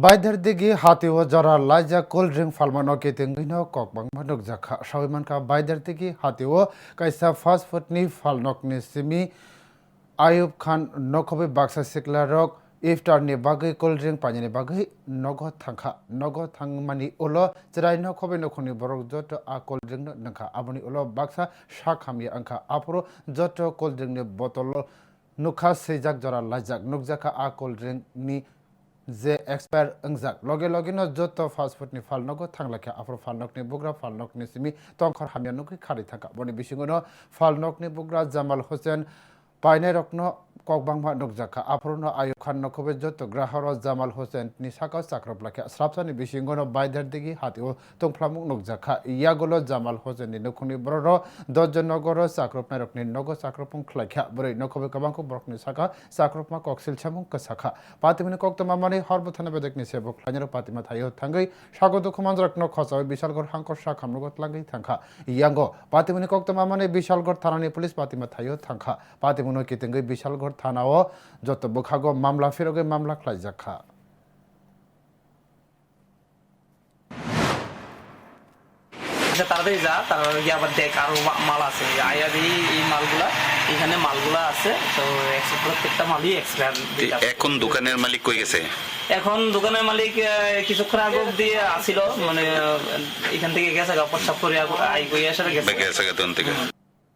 বাইদের দিগি হাতিও জরা লাইজা কোল্ড ড্রিঙ্ক ফালমানো কেতেঙ্গিনো manuk jakha sawimanka বাইদের দিগি হাতিও kaisa fast food ni falnok ni simi ayub khan nokhobe baksa sikla rok iftar ni bagai cold drink pani ni bagai nogo thangkha nogo thangmani ulo chirai nokhobe nokhoni borok joto a cold drink no nangkha aboni ulo baksa shakhami angkha apro joto cold drink ni botol nukha sejak jora যে expire ওংজাক লগে লগে ন যত fast ফুডনি ফালনগো থাংলাকে আফর ফালনকনি বুগ্রা ফালনকনি Simi তংখর হামিয়ানুকি খারি থাকা পাইনে রত্ন ককবাংমা নকজাকা আফরনো আয়ুব খান নকবে যত গ্রাহর জামাল হোসেন নি সাকা চাক্রপ লাখে। স্রাপসানি বিসিঙ্গনো বাইদার দিগি হাতিও তংফ্লামুক নকজাকা ইয়াগুলো জামাল হোসেন নি নখুনি বড় দশজন নগর চাক্রপ নারকনি নগ চাক্রপং খ্লাইখা বरै নকবে কবাংকো বরকনি সাকা চাক্রপমা ককসিল ছামুং কসাখা পাতিমিনি কক্তমা মানে হরবথানা বেদেকনি সেবক লাইনার পাতিমা থাইও থাঙ্গৈ স্বাগত খুমানজরাকনো খসাও বিশালগড় হাঙ্কর শাখ হামরগত লাঙ্গৈ থাঙ্খা ইয়াঙ্গ পাতিমিনি কক্তমা মানে বিশালগড় থানানি পুলিশ পাতিমা থাইও থাঙ্খা পাতিমুনো কিতেঙ্গৈ বিশালগড় থানাও যত বখাগো মামলা ফিরগে মামলা খ্লাইজাখা আচ্ছা তাড়াতাড়ি যা তারপর গিয়ে আবার দেখ আরও মাল আছে। আয়ার এই মালগুলা এখানে মালগুলা আছে তো প্রত্যেকটা মালই এক্সপায়ার এখন দোকানের মালিক কই গেছে? এখন দোকানের মালিক কিছুক্ষণ আগে দিয়ে আসিল মানে এখান থেকে গেছে গা প্রস্তাব করে আগ- আই কই আসার গেছে। তখন থেকে।